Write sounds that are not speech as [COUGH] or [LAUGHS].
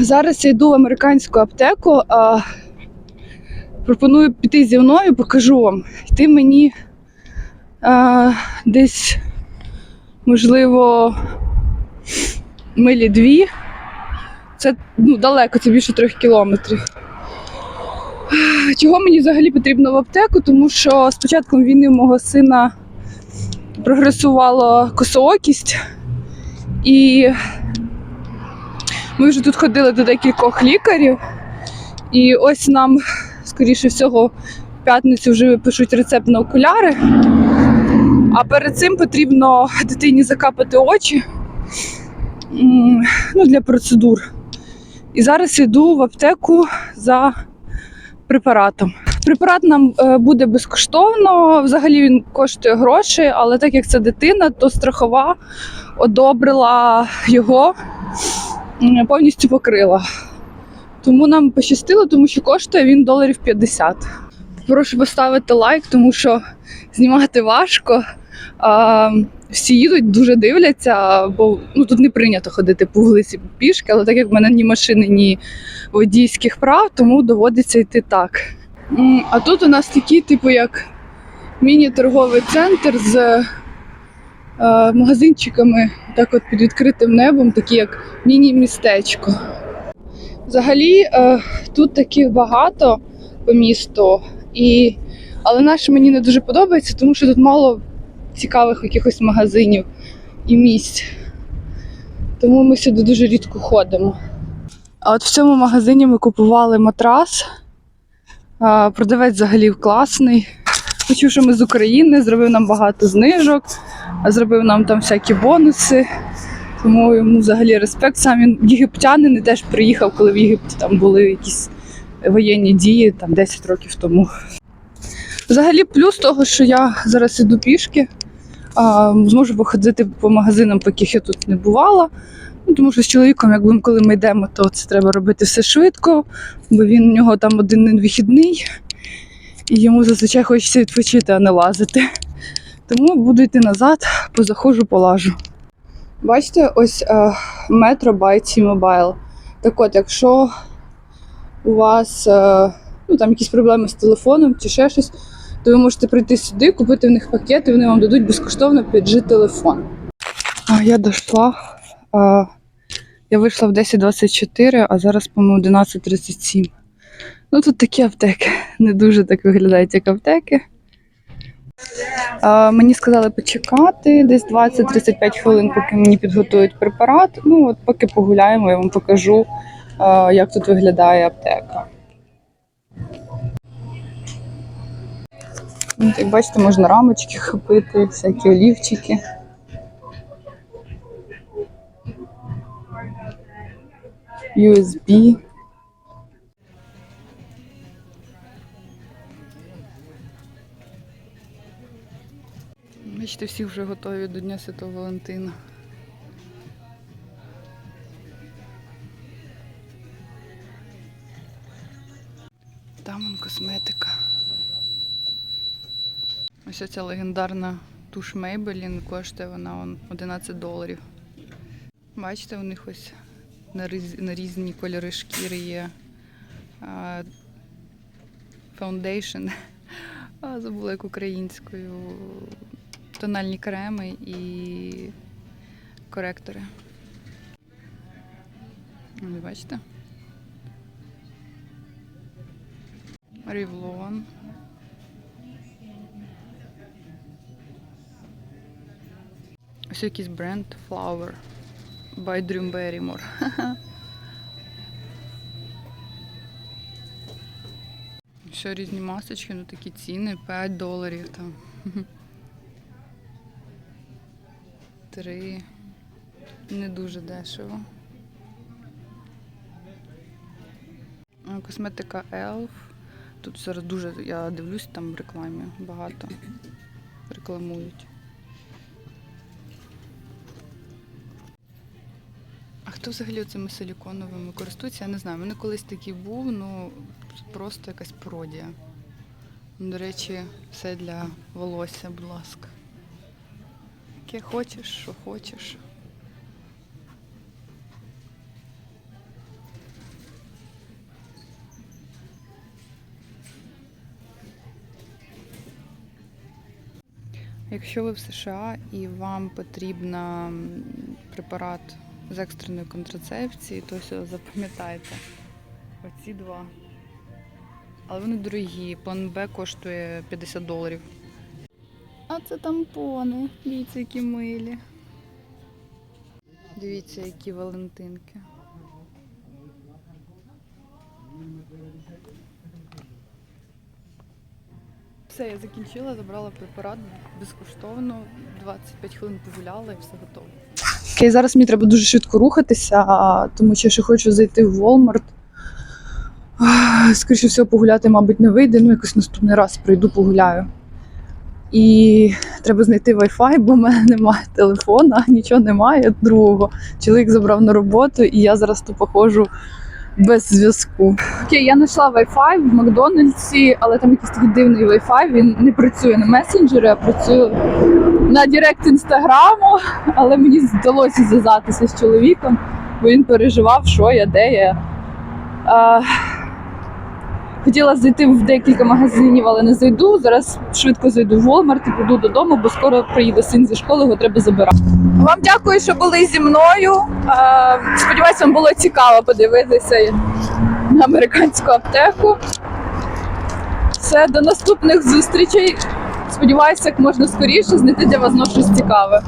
Зараз я йду в американську аптеку. А, пропоную піти зі мною, покажу вам. Йти мені а, десь, можливо, милі дві. Це ну, далеко, це більше трьох кілометрів. Чого мені взагалі потрібно в аптеку? Тому що з початком війни у мого сина прогресувала косоокість, і ми вже тут ходили до декількох лікарів. І ось нам, скоріше всього, в п'ятницю вже випишуть рецепт на окуляри. А перед цим потрібно дитині закапати очі ну, для процедур. І зараз йду в аптеку за препаратом. Препарат нам е, буде безкоштовно. Взагалі він коштує гроші, але так як це дитина, то страхова одобрила його, повністю покрила. Тому нам пощастило, тому що коштує він доларів 50. Прошу поставити лайк, тому що знімати важко. А, всі їдуть, дуже дивляться, бо ну, тут не прийнято ходити по вулиці пішки, але так як в мене ні машини, ні водійських прав, тому доводиться йти так. А тут у нас такий, типу, як міні-торговий центр з магазинчиками, так от під відкритим небом, такі як міні-містечко. Взагалі, е, тут таких багато по місту, і... але наше мені не дуже подобається, тому що тут мало цікавих якихось магазинів і місць. Тому ми сюди дуже рідко ходимо. А от в цьому магазині ми купували матрас. Продавець взагалі класний. Почув, що ми з України, зробив нам багато знижок, зробив нам там всякі бонуси. Тому йому взагалі респект. Сам він єгиптянин і теж приїхав, коли в Єгипті там були якісь воєнні дії там 10 років тому. Взагалі, плюс того, що я зараз іду пішки, а, зможу походити по магазинам, по яких я тут не бувала. Ну, тому що з чоловіком, якби коли ми йдемо, то це треба робити все швидко, бо він у нього там один вихідний, і йому зазвичай хочеться відпочити, а не лазити. Тому буду йти назад, позаходжу, полажу. Бачите, ось е, метро by T-Mobile. Так от, якщо у вас е, ну, там якісь проблеми з телефоном чи ще щось, то ви можете прийти сюди, купити в них пакет, і вони вам дадуть безкоштовно 5G телефон. А, я дійшла. А, я вийшла в 10.24, а зараз, по-моєму, 11.37. Ну, тут такі аптеки. Не дуже так виглядають, як аптеки. А, мені сказали почекати десь 20-35 хвилин, поки мені підготують препарат. Ну, от поки погуляємо, я вам покажу, а, як тут виглядає аптека. От, як бачите, можна рамочки хопити, всякі олівчики. USB. Бачите, всі вже готові до Дня Святого Валентина. Там косметика. Ось ця легендарна туш Maybelline, коштує вона он 11 доларів. Бачите, у них ось на, різ... на різні кольори шкіри є. Foundation. [LAUGHS] А, забула як українською. Тональні креми і коректори. Ви бачите? Revlon. Ось якийсь бренд Flower by Drew Barrymore. [LAUGHS] Ще різні масочки, ну такі ціни, 5 доларів там. [LAUGHS] Три. Не дуже дешево. Косметика Elf. Тут зараз дуже, я дивлюсь, там в рекламі багато рекламують. А хто взагалі цими силіконовими користується? Я не знаю. У мене колись такий був, ну просто якась пародія. До речі, все для волосся, будь ласка таке хочеш, що хочеш. Якщо ви в США і вам потрібен препарат з екстреної контрацепції, то запам'ятайте оці два. Але вони дорогі, план Б коштує 50 доларів. Це тампони. Дивіться, які милі. Дивіться, які валентинки. Все, я закінчила, забрала препарат безкоштовно. 25 хвилин погуляла і все готово. Окей, зараз мені треба дуже швидко рухатися, тому що я ще хочу зайти в Walmart. Скоріше всього, погуляти, мабуть, не вийде. Ну, якось наступний раз прийду, погуляю. І треба знайти Wi-Fi, бо в мене немає телефона, [LAUGHS] нічого немає другого. Чоловік забрав на роботу, і я зараз тупо ходжу без зв'язку. Окей, я знайшла Wi-Fi в Макдональдсі, але там якийсь такий дивний Wi-Fi, він не працює на месенджері, а працює на Директ інстаграму. Але мені вдалося зв'язатися з чоловіком, бо він переживав, що я, де я. А, хотіла зайти в декілька магазинів, але не зайду. Зараз швидко зайду в Walmart і піду додому, бо скоро приїде син зі школи, його треба забирати. Вам дякую, що були зі мною. Сподіваюсь, вам було цікаво подивитися на американську аптеку. Все, до наступних зустрічей. Сподіваюся, як можна скоріше знайти для вас щось цікаве.